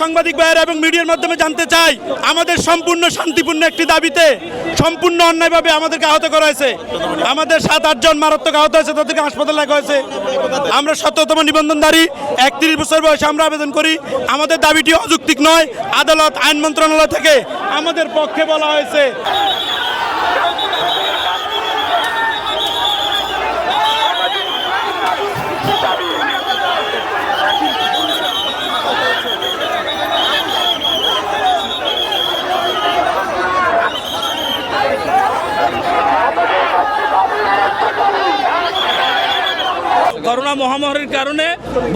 সাংবাদিক ভাইয়েরা এবং মিডিয়ার মাধ্যমে জানতে চাই, আমাদের সম্পূর্ণ শান্তিপূর্ণ একটি দাবিতে, সম্পূর্ণ অন্যায়ভাবে আমাদেরকে আহত করা হয়েছে। আমাদের সাত আটজন মারাত্মক আহত হয়েছে, তাদেরকে হাসপাতালে রাখা হয়েছে। আমরা সত্যতম নিবন্ধনধারী, একত্রিশ বছর বয়সে আমরা আবেদন করি, আমাদের দাবিটি অযৌক্তিক নয়, আদালত, আইন মন্ত্রণালয় থেকে আমাদের পক্ষে বলা হয়েছে। করোনা মহামারীর কারণে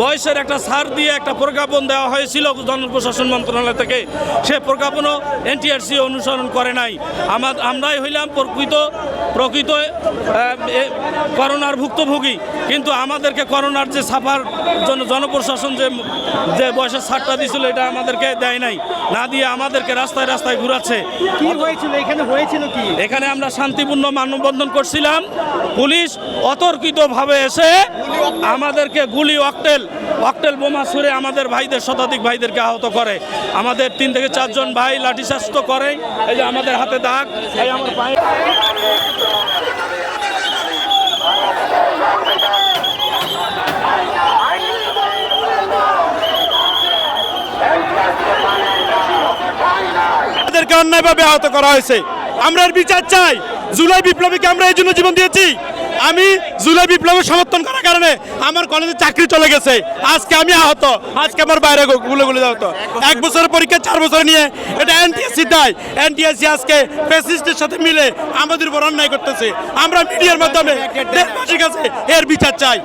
বয়সের একটা সার দিয়ে একটা প্রজ্ঞাপন দেওয়া হয়েছিল জনপ্রশাসন মন্ত্রণালয় থেকে। সে প্রজ্ঞাপনও এনটিআরসি অনুসরণ করে নাই। আমার আমরাই হইলাম প্রকৃত প্রকৃত করোনার ভুক্তভোগী। কিন্তু আমাদেরকে করোনার যে সাফার জন্য জনপ্রশাসন যে যে বয়সের সারটা দিয়েছিল এটা আমাদেরকে দেয় নাই। না দিয়ে আমাদেরকে রাস্তায় রাস্তায় ঘুরাচ্ছে। কি হয়েছিল? এখানে হয়েছিল কি? এখানে আমরা শান্তিপূর্ণ মানববন্ধন করছিলাম। পুলিশ অতর্কিতভাবে এসে আমাদেরকে গুলি অকটেল। অকটেল বোমা ছুড়ে আমাদের ভাইদের শতাধিক ভাইদেরকে আহত করে। আমাদের তিন থেকে চারজন ভাই লাঠিচার্জ তো করে। এই যে আমাদের হাতে দাগ এই আমার পায়ে। আমাদেরকে অন্যায়ভাবে আহত করা হয়েছে। আমরা এর বিচার চাই। জুলাই বিপ্লবীকে আমরা এই জন্য জীবন দিয়েছি। আমি জুলাই বিপ্লবের সমর্থন করার কারণে আমার কলেজে চাকরি চলে গেছে। আজকে আমি আহত। আজকে আমার বাইরে গুলো গুলো হতো এক বছরের পরীক্ষা, চার বছর নিয়ে এটা এনটিএসসি দেয়। এনটিএসসি আজকে ফেসিস্টের সাথে মিলে আমাদের উপর অন্যায় করতেছে। আমরা মিডিয়ার মাধ্যমে দেশবাসীর কাছে এর বিচার চাই।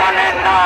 মানেন না